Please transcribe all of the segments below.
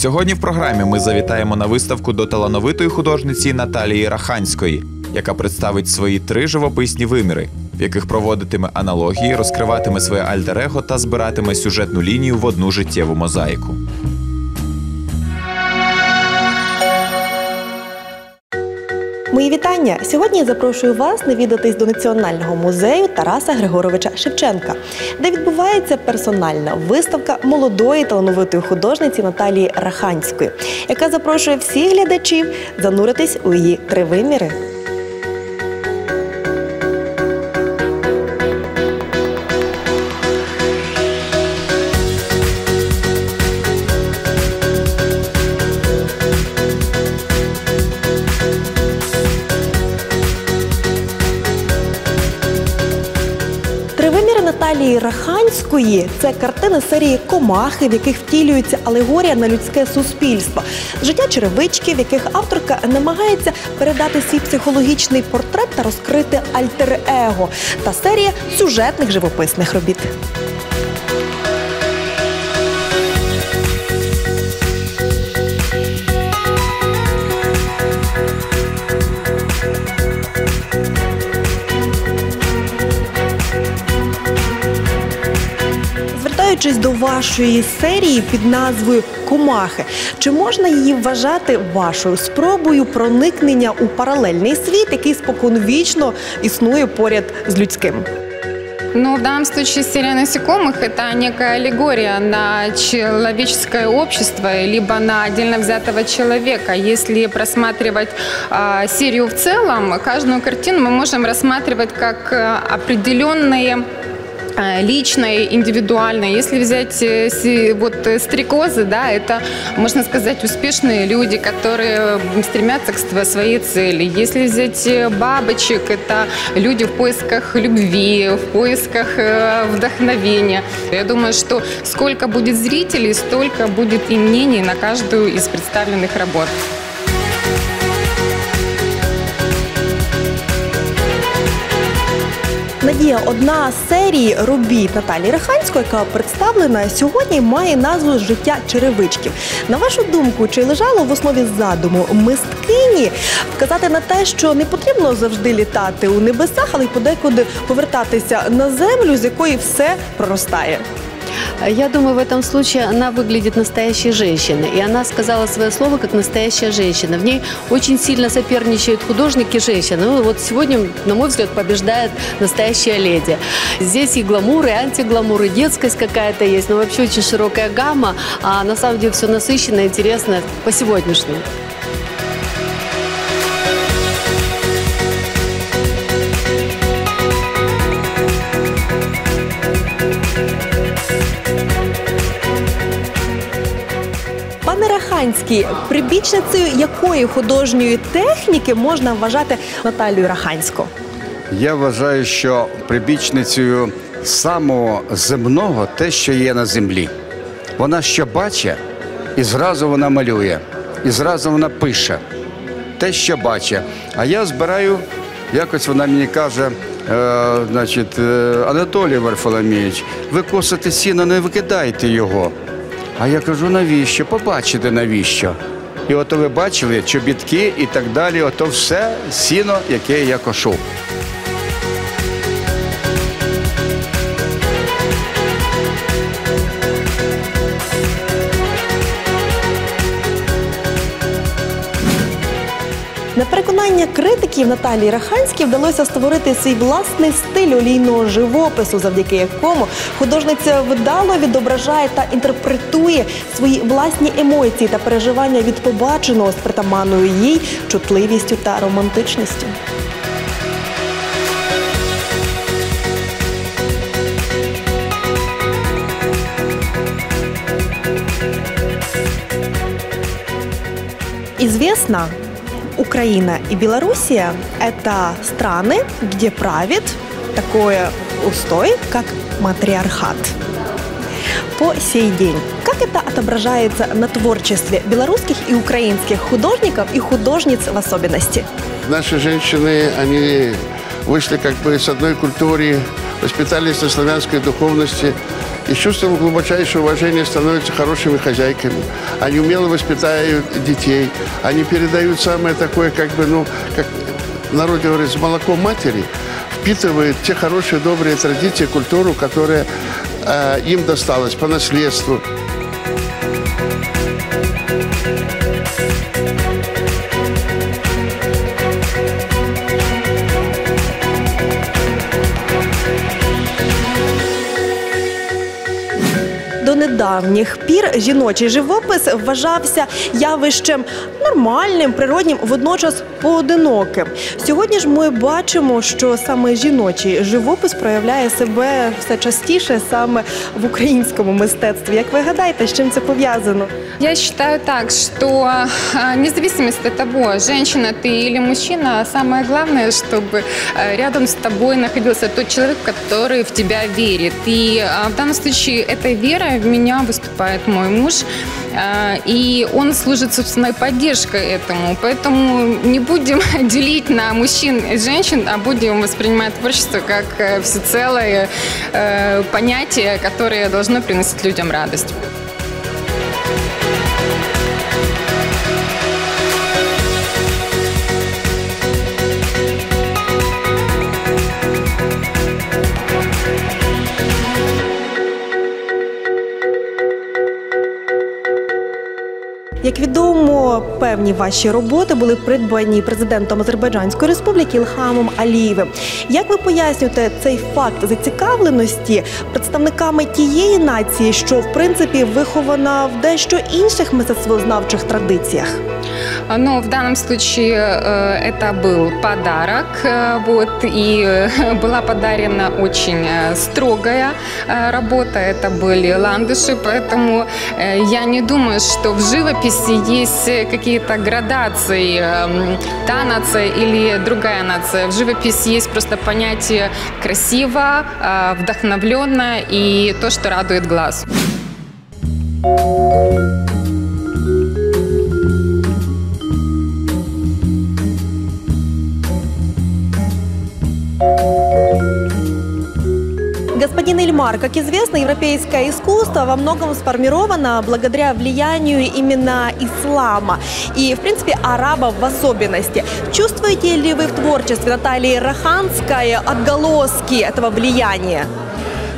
Сьогодні в програмі ми завітаємо на виставку до талановитої художниці Наталії Раханської, яка представить свої три живописні виміри, в яких проводитиме аналогії, розкриватиме своє альтер-его та збиратиме сюжетну лінію в одну життєву мозаїку. Мої вітання! Сьогодні я запрошую вас навідатись до Національного музею Тараса Григоровича Шевченка, де відбувається персональна виставка молодої талановитої художниці Наталії Раханської, яка запрошує всіх глядачів зануритись у її три виміри. Наталії Раханської. Це картини серії Комахи, в яких втілюється алегорія на людське суспільство, життя черевички, в яких авторка намагається передати свій психологічний портрет та розкрити альтер-его, та серія сюжетних живописних робіт. до вашої серії під назвою Комахи, чи можна її вважати вашою спробою проникнення у паралельний світ, який споконвічно існує поряд з людським? Ну, в данном случае серия насекомых – это некая аллегория на человеческое общество, либо на отдельно взятого человека. Если просматривать а, серию в целом, каждую картину мы можем рассматривать как а, определенные а, личное, индивидуальное. Если взять э, вот э, стрекозы, да, это, можно сказать, успешные люди, которые стремятся к св- своей цели. Если взять э, бабочек, это люди в поисках любви, в поисках вдохновения. Я думаю, что сколько будет зрителей, столько будет и мнений на каждую из представленных работ. Надія, одна з серій робіт Наталі Риханської, яка представлена сьогодні, має назву Життя черевичків. На вашу думку, чи лежало в основі задуму мисткині вказати на те, що не потрібно завжди літати у небесах, але й подекуди повертатися на землю, з якої все проростає? Я думаю, в этом случае она выглядит настоящей женщиной. И она сказала свое слово как настоящая женщина. В ней очень сильно соперничают художники женщины. Ну, вот сегодня, на мой взгляд, побеждает настоящая леди. Здесь и гламур, и антигламур, и детскость какая-то есть. Но вообще очень широкая гамма. А на самом деле все насыщенно, интересно по сегодняшнему. Пане Раханський, прибічницею якої художньої техніки можна вважати Наталію Раханську? Я вважаю, що прибічницею самого земного те, що є на землі. Вона що бачить, і зразу вона малює, і зразу вона пише те, що бачить. А я збираю, якось вона мені каже, е, значить, е, Анатолій Варфоломійович, ви косите сіно, не викидайте його. А я кажу, навіщо? Побачите навіщо. І ото ви бачили чобітки і так далі, ото все сіно, яке я кошу. Переконання критиків Наталії Раханській вдалося створити свій власний стиль олійного живопису, завдяки якому художниця вдало відображає та інтерпретує свої власні емоції та переживання від побаченого з притаманною їй чутливістю та романтичністю. Известно, Украина и Белоруссия – это страны, где правит такое устой, как матриархат. По сей день. Как это отображается на творчестве белорусских и украинских художников и художниц в особенности? Наши женщины, они вышли как бы с одной культуры, воспитались на славянской духовности и чувством глубочайшего уважения становятся хорошими хозяйками. Они умело воспитают детей, они передают самое такое, как бы, ну, как в народе говорят, с молоком матери, впитывают те хорошие, добрые традиции, культуру, которая э, им досталась по наследству. До недавніх пір жіночий живопис вважався явищем нормальним, природнім, водночас поодиноким. Сьогодні ж ми бачимо, що саме жіночий живопис проявляє себе все частіше саме в українському мистецтві. Як ви гадаєте, з чим це пов'язано? Я считаю так, что а, вне зависимости от того, женщина ты или мужчина, самое главное, чтобы а, рядом с тобой находился тот человек, который в тебя верит. И а, в данном случае этой верой в меня выступает мой муж, а, и он служит собственной поддержкой этому. Поэтому не будем делить на мужчин и женщин, а будем воспринимать творчество как э, всецелое э, понятие, которое должно приносить людям радость. відомо, певні ваші роботи були придбані президентом Азербайджанської республіки Ілхамом Алієвим. Як ви пояснюєте цей факт зацікавленості представниками тієї нації, що в принципі вихована в дещо інших мистецтвознавчих традиціях? А, Но в данном случае э, это был подарок, э, вот, и э, была подарена очень э, строгая э, работа, это были ландыши, поэтому э, я не думаю, что в живописи есть какие-то градации, э, та нация или другая нация. В живописи есть просто понятие красиво, э, вдохновленно и то, что радует глаз. Господин Ильмар, как известно, европейское искусство во многом сформировано благодаря влиянию именно ислама и, в принципе, арабов в особенности. Чувствуете ли вы в творчестве Натальи Раханской отголоски этого влияния?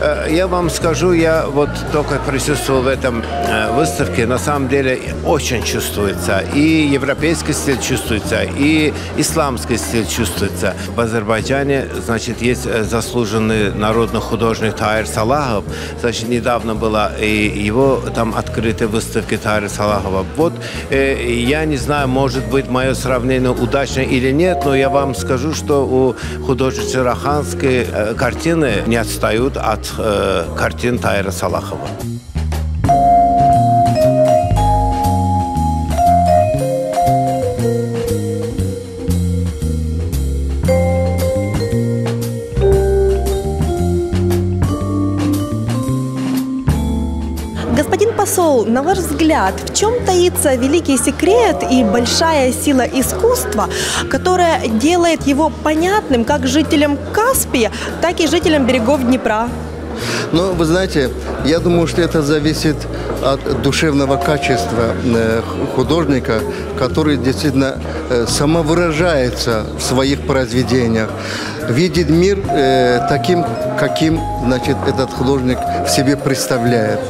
Э, Я вам скажу, я вот только присутствовал в этом э, выставке, на самом деле очень чувствуется. И европейский стиль чувствуется, и исламский стиль чувствуется. В Азербайджане, значит, есть э, заслуженный народный художник Таир Салахов. Значит, недавно была и его там открытые выставки Таира Салахова. Вот я не знаю, может быть, мое сравнение удачно или нет, но я вам скажу, что у художницы Раханской картины не отстают от э, картин Тайра Салахова. Господин посол, на ваш взгляд, в чем таится великий секрет и большая сила искусства, которая делает его понятным как жителям Каспия, так и жителям берегов Днепра? Но вы знаете, я думаю, что это зависит от душевного качества э, художника, который действительно э, самовыражается в своих произведениях, видит мир э, таким, каким значит, этот художник в себе представляет.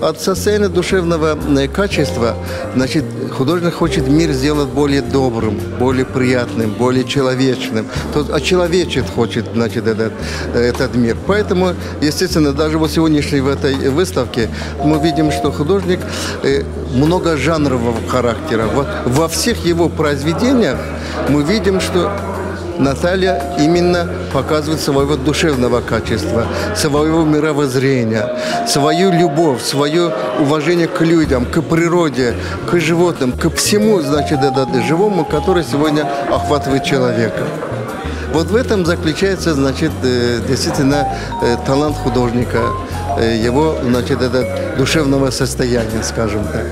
От состояния душевного э, качества, значит, художник хочет мир сделать более добрым, более приятным, более человечным. Тот очеловечит хочет, значит, этот, этот мир. Поэтому, естественно, даже вот сегодняшней в этой выставке мы видим, что художник э, многожанрового характера. Во, во всех его произведениях мы видим, что Наталья именно показывает своего душевного качества, своего мировоззрения, свою любовь, свое уважение к людям, к природе, к животным, к всему, значит, это, живому, который сегодня охватывает человека. Вот в этом заключается, значит, э, действительно э, талант художника, э, его, значит, это душевного состояния, скажем так.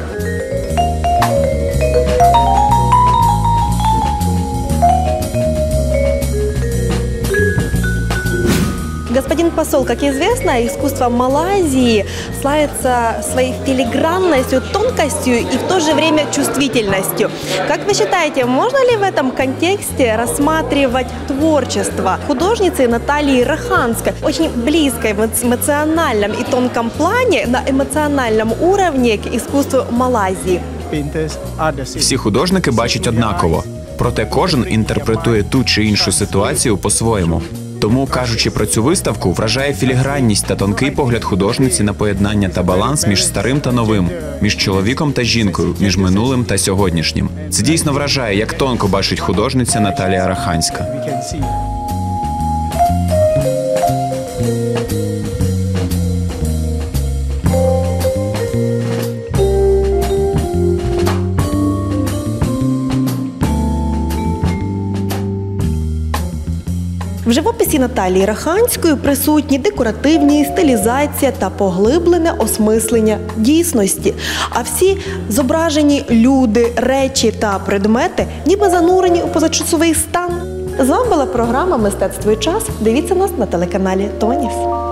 посол, как известно, искусство Малайзии славится своей филигранностью, тонкостью и в то же время чувствительностью. Как вы считаете, можно ли в этом контексте рассматривать творчество художницы Натальи Раханской, очень близкой в эмо- эмоциональном и тонком плане, на эмоциональном уровне к искусству Малайзии? Всі художники бачать однаково, проте кожен інтерпретує ту чи іншу ситуацію по-своєму. Тому, кажучи про цю виставку, вражає філігранність та тонкий погляд художниці на поєднання та баланс між старим та новим, між чоловіком та жінкою, між минулим та сьогоднішнім. Це дійсно вражає, як тонко бачить художниця Наталія Раханська. Наталії Раханської присутні декоративні стилізація та поглиблене осмислення дійсності. А всі зображені люди, речі та предмети ніби занурені у позачасовий стан. З вами була програма Мистецтво і час. Дивіться нас на телеканалі Тоніс.